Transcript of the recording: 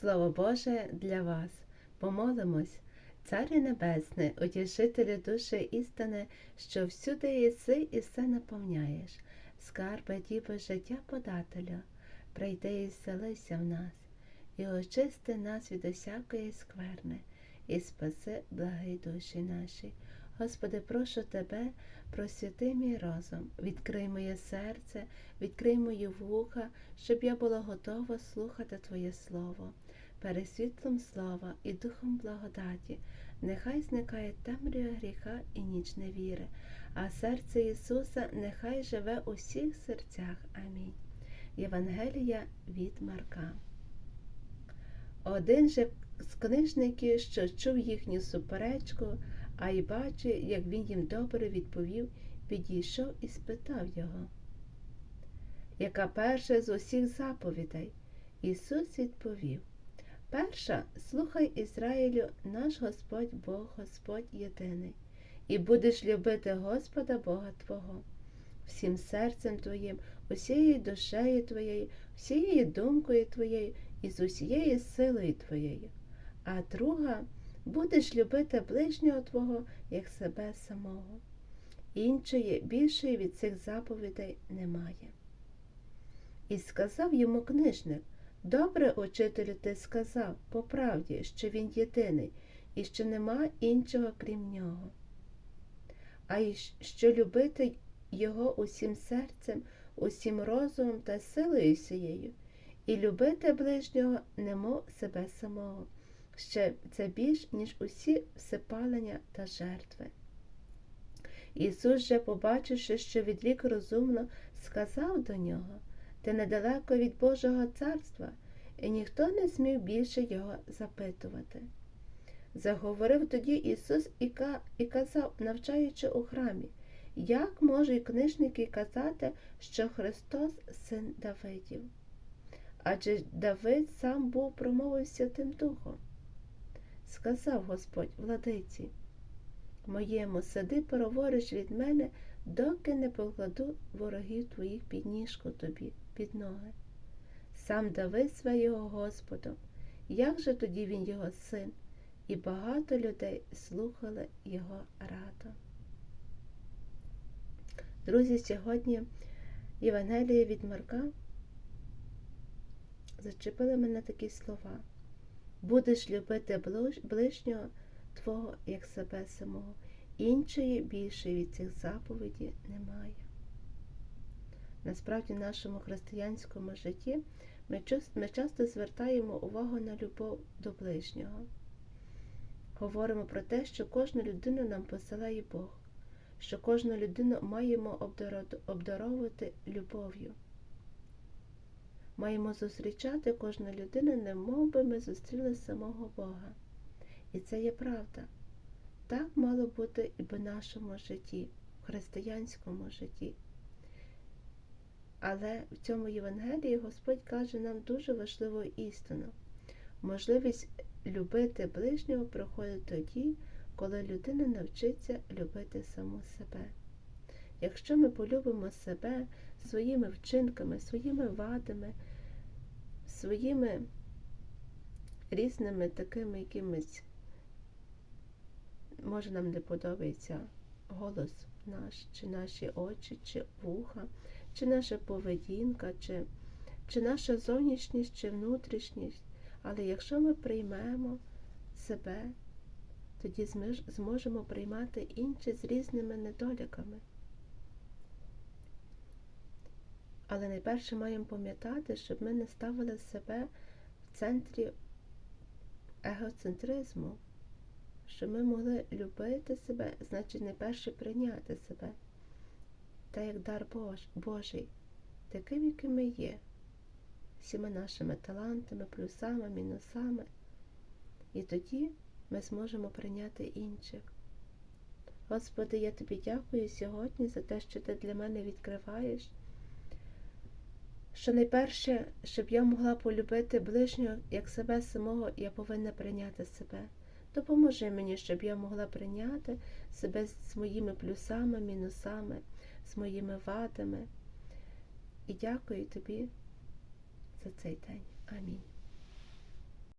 Слово Боже для вас. Помолимось, Царю Небесне, утішителю душі істини, що всюди єси і все наповняєш, скарби діби життя подателю, прийди і селися в нас, і очисти нас від усякої скверни, і спаси благі душі наші. Господи, прошу Тебе, просвяти мій розум, відкрий моє серце, відкрий мої вуха, щоб я була готова слухати Твоє Слово. Перед світлом слава і духом благодаті, нехай зникає темрява гріха і ніч невіри, а серце Ісуса нехай живе у всіх серцях. Амінь. Євангелія від Марка. Один же з книжників, що чув їхню суперечку, а й бачив, як він їм добре відповів, підійшов і спитав його, яка перша з усіх заповідей? Ісус відповів. Перша, слухай Ізраїлю, наш Господь Бог, Господь єдиний, і будеш любити Господа Бога Твого, всім серцем Твоїм, усією душею Твоєю, всією думкою Твоєю і з усією силою Твоєю. А друга будеш любити ближнього Твого, як себе самого. Іншої, більшої від цих заповідей немає. І сказав йому книжник. Добре, учителю, ти сказав по правді, що він єдиний і що нема іншого крім нього, а й що любити його усім серцем, усім розумом та силою сією, і любити ближнього, немов себе самого, ще це більш, ніж усі всипалення та жертви. Ісус же, побачивши, що відрік розумно, сказав до нього ти недалеко від Божого царства, і ніхто не змів більше його запитувати. Заговорив тоді Ісус і казав, навчаючи у храмі, як можуть книжники казати, що Христос син Давидів? Адже Давид сам був промовив Святим Духом. Сказав Господь владиці, моєму сиди перевориш від мене, доки не покладу ворогів твоїх під ніжку тобі під ноги. Сам Давид свого Господом, як же тоді він його син, і багато людей слухали його раду. Друзі, сьогодні Євангелія від Марка зачепили мене такі слова. Будеш любити ближнього Твого, як себе самого, іншої більшої від цих заповідей немає. Насправді, в нашому християнському житті ми часто звертаємо увагу на любов до ближнього. Говоримо про те, що кожну людину нам посилає Бог, що кожну людину маємо обдаровувати любов'ю. Маємо зустрічати кожну людину, немов би ми зустріли самого Бога. І це є правда. Так мало бути і в нашому житті, в християнському житті. Але в цьому Євангелії Господь каже нам дуже важливу істину. Можливість любити ближнього приходить тоді, коли людина навчиться любити саму себе. Якщо ми полюбимо себе своїми вчинками, своїми вадами, своїми різними такими якимись, може нам не подобається голос наш, чи наші очі, чи вуха чи наша поведінка, чи, чи наша зовнішність, чи внутрішність. Але якщо ми приймемо себе, тоді зможемо приймати інші з різними недоліками. Але найперше маємо пам'ятати, щоб ми не ставили себе в центрі егоцентризму, щоб ми могли любити себе, значить найперше прийняти себе та як дар Бож, Божий, таким, яким ми є, всіма нашими талантами, плюсами, мінусами. І тоді ми зможемо прийняти інших. Господи, я тобі дякую сьогодні за те, що ти для мене відкриваєш. Що найперше, щоб я могла полюбити ближнього як себе самого, я повинна прийняти себе. Допоможи мені, щоб я могла прийняти себе з моїми плюсами, мінусами, з моїми вадами. І дякую тобі за цей день. Амінь.